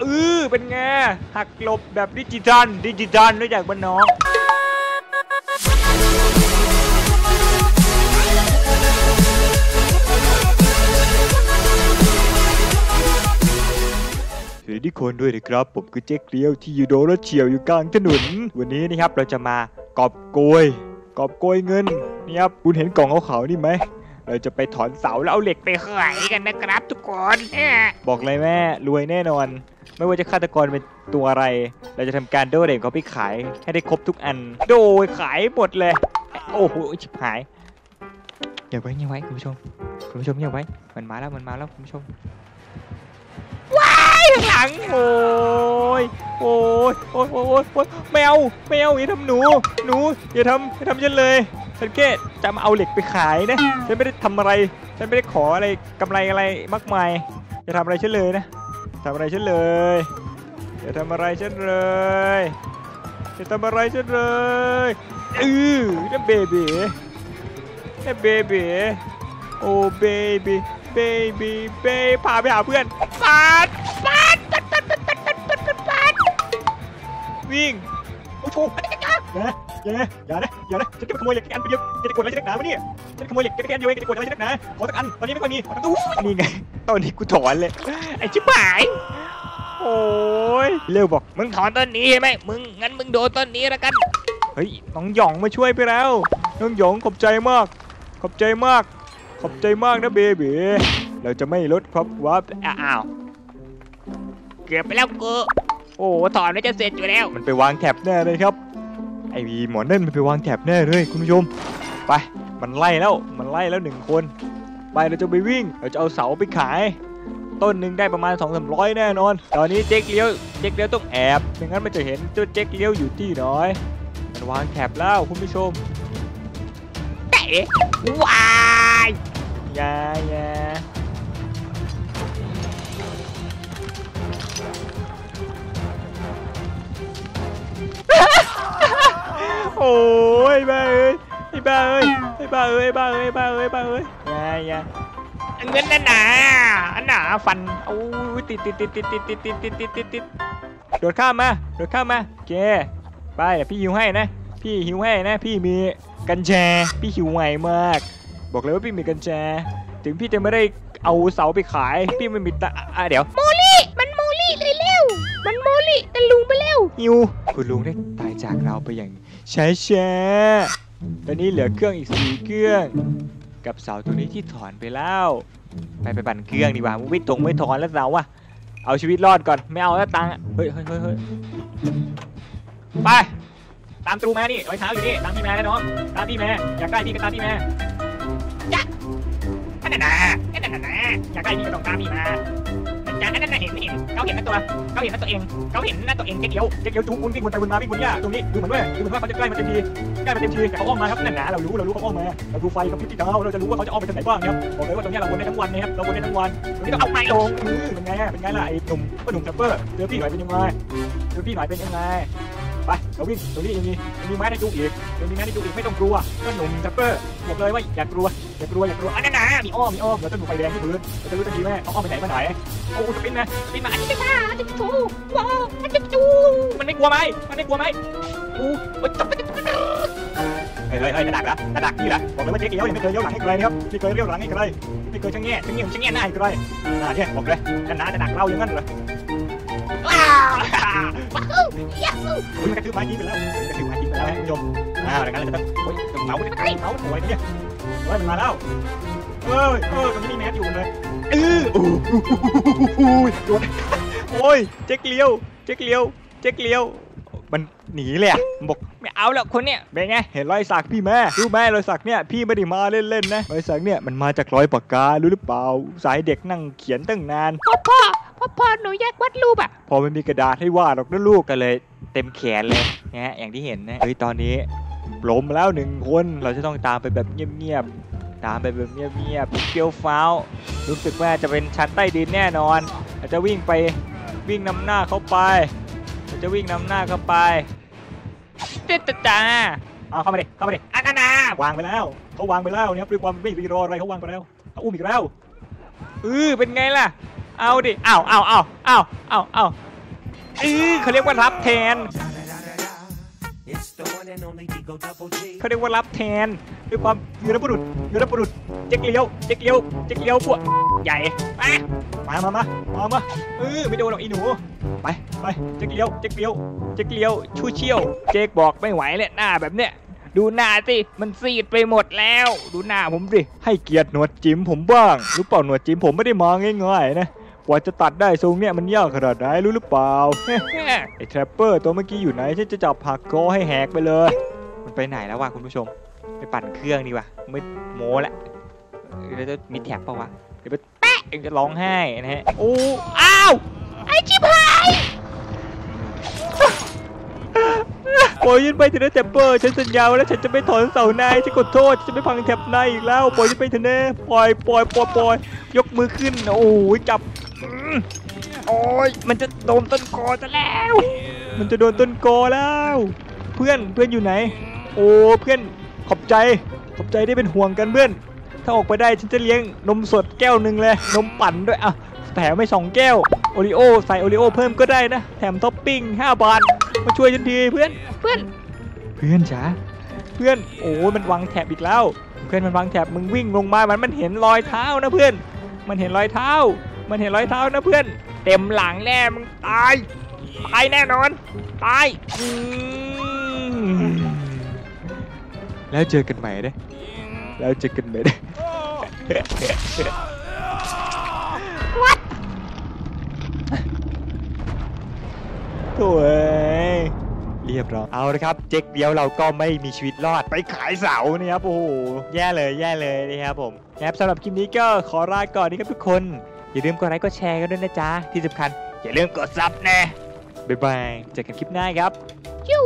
เออเป็นไงหักหลบแบบดิจิตอลดิจิตอลรู้จักบ้านน้องสวัสดีทุกคนด้วยนะครับ ผมคือเจ๊เกลียวที่อยู่โดนรถเฉียวอยู่กลางถนนวันนี้นะครับเราจะมากอบโกยกอบโกยเงินนี่ครับคุณเห็นกล่องขาวๆนี่ไหม เราจะไปถอนเสาแล้วเอาเหล็กไปขายกันนะครับทุกคนบอกเลยแม่รวยแน่นอน ไม่ว่าจะฆาตกรเป็นตัวอะไร เราจะทำการโดเด็กเขาไปขายให้ได้ครบทุกอัน โดยขายหมดเลย โอ้โหชิบหายอย่าไว้อย่าไว้คุณผู้ชมคุณผู้ชมอย่าไว้มันมาแล้วมันมาแล้วคุณผู้ชมว้ายหลังโอยโอ้ยโอ้ยโอ้ยโอ้ยโอ้ยแมวแมวอย่าทำหนู หนูอย่าทำอย่าทำฉันเลย ฉันแค่จะมาเอาเหล็กไปขายนะ ฉันไม่ได้ทำอะไร ฉันไม่ได้ขออะไรกำไรอะไรมากมายอย่าทำอะไรฉันเลยนะทำอะไรฉันเลยอย่าทำอะไรฉันเลยอย่าทำอะไรฉันเลยอือนั่นเบบี้นั่นเบบี้โอ้เบบี้เบบี้เบพาไปหาเพื่อนปัดปัดปัดปัดปัดปัดปัดปัดวิ่งโอ้โห อย่านะอย่านะอย่านะอย่านะฉันจะไปขโมยเหล็กแกนไปเดียวจะจะกดอะไรฉันนักหนาวะเนี่ยฉันขโมยเหล็กแกนเดียวเองจะกดอะไรฉันนักหนาขอสักอันตอนนี้ไม่ค่อยมีขอสักตู้นี่ไงตอนนี้กูถอนเลยไอ้ชิบหายโอ้ยเร็วบอกมึงถอนต้นนี้ใช่ไหมมึงงั้นมึงโดนต้นนี้แล้วกันเฮ้ยน้องหยองมาช่วยไปแล้วน้องหยองขอบใจมาก ขอบใจมาก ขอบใจมากนะเบบีเราจะไม่ลดครับวับอ้าวเกือบไปแล้วกูโอ้โหถอนไม่จะเสร็จอยู่แล้ว มันไปวางแถบแน่เลยครับ ไอ้วีหมอนั่นมันไปวางแถบแน่เลยคุณผู้ชม ไป มันไล่แล้ว มันไล่แล้วหนึ่งคน ไปเราจะไปวิ่ง เราจะเอาเสาไปขาย ต้นหนึ่งได้ประมาณ2องสามร้อยแน่นอน ตอนนี้เจ๊กเลี้ยว เจ๊กเลี้ยวต้องแอบไม่งั้นมันจะเห็นเจ้าเจ๊กเลี้ยวอยู่ที่น้อย มันวางแถบแล้วคุณผู้ชมเต๋ว้ายยายา อ้ยบ้าเอ้ยไอ้บ้าเอ้ยไอ้บ้าเอ้ยบ้าเอ้ยบ้าเอ้ยบ้าเอ้ยอยาอยาเงินนั่นหนาอันหนาฟันโอ้ยติดติดติดติดติดติดติดติดติดติดติดโดดข้ามมาโดดข้ามมาโอเคไปเดี๋ยวพี่หิวให้นะ พี่หิวให้นะ พี่มีกัญแจพี่หิวไวมาก บอกเลยว่าพี่มีกัญแจถึงพี่จะไม่ได้เอาเสาไปขาย พี่ไม่มีตะอะเดี๋ยวโมลี่มันโมลี่เลยเร็วมันโมลี่ตะลุงไปเร็วหิวคุณลุงได้ตายจากเราไปอย่าง ช้าช้าๆตอนนี้เหลือเครื่องอีกสี่เครื่อง กับเสาตรงนี้ที่ถอนไปแล้ว ไปไปปั่นเครื่องดีกว่ามึงไม่ตรงไม่ถอนแล้วเสาอะเอาชีวิตรอดก่อนไม่เอาแล้วตังเฮ้ยเฮ้ยเฮ้ยเฮ้ยไปตามตรูมานี่รอยเท้าอยู่นี่ตามพี่มาแล้วน้องตามพี่แมาอยากได้พี่ก็ตามพี่แมาอันนั้นหนาอันนั้นหนาอยากได้นี่ก็ต้องตามพี่มาจากอันนั้นน่ะเห็นเห็น เขาเห็นหน้าตัวเขาเห็นหน้าตัวเองเขาเห็นหน้าตัวเองเดียวเจ๊เกียวจูงคุณวิ่งวนไปวนมาวิ่งวนยาตรงนี้ดูเหมือนว่าดูเหมือนว่าเขาจะใกล้มาเต็มทีใกล้มาเต็มทีแต่เขาอ้อมมาครับนั่นหนาเรารู้เรารู้เขาอ้อมมาเราดูไฟกับพริบที่ดาวเราจะรู้ว่าเขาจะอ้อมไปทางไหนบ้างนะครับบอกเลยว่าตรงนี้เราวนได้ทั้งวันนะครับเราวนได้ทั้งวันตรงนี้ต้องเอาไม้ลงอือเป็นไงเป็นไงล่ะไอ้หนุ่มก็หนุ่มแซปเปอร์เจอพี่หน่อยเป็นยังไงเจอพี่หน่อยเป็นยังไงไปเราวิ่งตรงนี้ยังมียังมีไม้ให้จูงอีกยังมีไม้ให้จูงอีกไม่ต้องกลัวก็หนุ่มแซปเปอร์บอกเลยว่าอย่ากลัว อย่ากลัวอย่ากลัวอันนั้นหนามีอ้อมมีอ้อมเราจะดูไฟแดงที่พื้นเราจะรู้ทันทีแม่เขาอ้อมไปไหนมาไหนโอ้สปินนะพี่มาอันนี้ไม่กล้าอันนี้จูว้าวอันนี้จูมันไม่กลัวไหมมันไม่กลัวไหมอู้มันจะเป็นเฮ้ยเฮ้ยเฮ้ยระดักละระดักนี่ละบอกเลยว่าเจ๊เกี้ยวยังไม่เคยเลี้ยวหลังให้ใครนะครับไม่เคยเลี้ยวหลังให้ใครไม่เคยชะแง่ชะเงี้ยชะแง่หน้าให้ใครอ่าเนี่ยบอกเลยกันนะระดักเราอย่างนั้นเหรอว้าวว้าวยักษ์อุ้ยมันกระทืบไม้ทิ้งไปแล้วกระทืบไม้ทิ้งไปแล้วคุณผู้ชมอ่าอย่างนั้นเราจะต้องโอ้ยเมาเนี่ยเมาสวยเนี่ย เฮ้ยมันมาแล้วเฮ้ยเออตรงนี้มีแมสอยู่เลยเออโอ้โหโดนโอ้ยเจ๊เกี้ยวเจ๊เกี้ยวเจ๊เกี้ยว มันหนีเลยอะมันบอกไม่เอาแล้วคนเนี้ยเป็นไงเห็นรอยสักพี่ไหมรู้ไหมรอยสักเนี่ยพี่ไม่ได้มาเล่นๆนะรอยสักเนี่ยมันมาจากรอยปากการู้หรือเปล่า สายเด็กนั่งเขียนตั้งนาน พ่อพ่อพ่อพ่อหนูแยกวาดรูปอะพอมันมีกระดาษให้วาดหรอกนะลูกก็เลย เต็มแขนเลยนะฮะอย่างที่เห็นนะเฮ้ยตอนนี้ ล้มแล้วหนึ่งคน เราจะต้องตามไปแบบเงียบๆ ตามไปแบบเงียบๆเฟี้ยวฟ้าว รู้สึกว่าจะเป็นชั้นใต้ดินแน่นอนเราจะวิ่งไปวิ่งนำหน้าเขาไปเราจะวิ่งนำหน้าเขาไปเจ๊ตจ้าเอาเข้ามาดิ เข้ามาดิอันนาวางไปแล้ว เขาวางไปแล้วเนี่ยด้วยความไม่มีรออะไรเขาวางไปแล้วเขาอุ้มอีกแล้วเออเป็นไงล่ะ เอาดิอ้าวอ้าวอ้าวอ้าวอ้าวอ้าวเออเขาเรียกว่ารับแทน เขาเรียกว่ารับแทนด้วยความวีรบุรุษวีรบุรุษเจ๊กเลี้ยวเจ๊กเลี้ยวเจ๊กเลี้ยวพวกใหญ่มามามามามาเออไม่โดนหรอกอีหนูไปไปเจ๊กเลี้ยวเจ๊กเลี้ยวเจ๊กเลี้ยวชูเชี่ยว เจ๊กบอกไม่ไหวเลยหน้าแบบเนี้ยดูหน้าสิมันซีดไปหมดแล้ว ดูหน้าผมสิให้เกียรติหนวดจิ้มผมบ้างรู้เปล่าหนวดจิ้มผมไม่ได้มาง่ายๆนะ กว่าจะตัดได้ทรงเนี้ยมันยากขนาดไหนรู้หรือเปล่า ไอ้แทรปเปอร์ตัวเมื่อกี้อยู่ไหนฉันจะจับผักคอให้แหกไปเลย มันไปไหนแล้ววะคุณผู้ชม ไปปั่นเครื่องดีกว่าไม่โม้ละเดี๋ยวจะมีแท็บเปล่าวะเดี๋ยวไปแปะเองจะร้องไห้นะฮะโอ้อ้าวไอ้ชิบหายปล่อยยันไปเถอะนะแท็ปเปอร์ฉันสัญญาไว้แล้วฉันจะไม่ถอนเสาในฉันขอโทษฉันจะไม่พังแท็บในอีกแล้วปล่อยยันไปเถอะนะปล่อยปล่อยปล่อยปล่อยยกมือขึ้นโอ้ยจับอืม โอ้ยมันจะโดนต้นคอซะแล้ว มันจะโดนต้นกอแล้ว เพื่อนเพื่อนอยู่ไหน โอ้เพื่อนขอบใจขอบใจได้เป็นห่วงกันเพื่อน ถ้าออกไปได้ฉันจะเลี้ยงนมสดแก้วหนึ่งเลย นมปั่นด้วยอะแถมไม่สองแก้วโอริโอใส่โอริโอเพิ่มก็ได้นะ แถมท็อปปิ้ง5บาทมาช่วยฉันทีเพื่อนเพื่อน เพื่อนจ๋าเพื่อนโอ้ยมันวางแถบอีกแล้ว เพื่อนมันวางแถบมึงวิ่งลงมามันมันเห็นรอยเท้านะเพื่อน มันเห็นรอยเท้า มันเห็นรอยเท้านะเพื่อน เต็มหลังแน่มึงตาย ตายแน่นอน ตายอืมแล้วเจอกันใหม่เด้อแล้วเจอกันใหม่เด้อโถ่เอ้ยเรียบร้อย เอาละครับ เจ๊กเดียวเราก็ไม่มีชีวิตรอด ไปขายเสานี่ครับ โอ้โห แย่เลย แย่เลยนะครับผมนะครับสำหรับคลิปนี้ก็ขอลาก่อนนะครับทุกคน อย่าลืมกดไลค์กดแชร์กันด้วยนะจ๊ะ ที่สำคัญอย่าลืมกดซับแน่บ๊ายบายเจอกันคลิปหน้าครับจิ้ว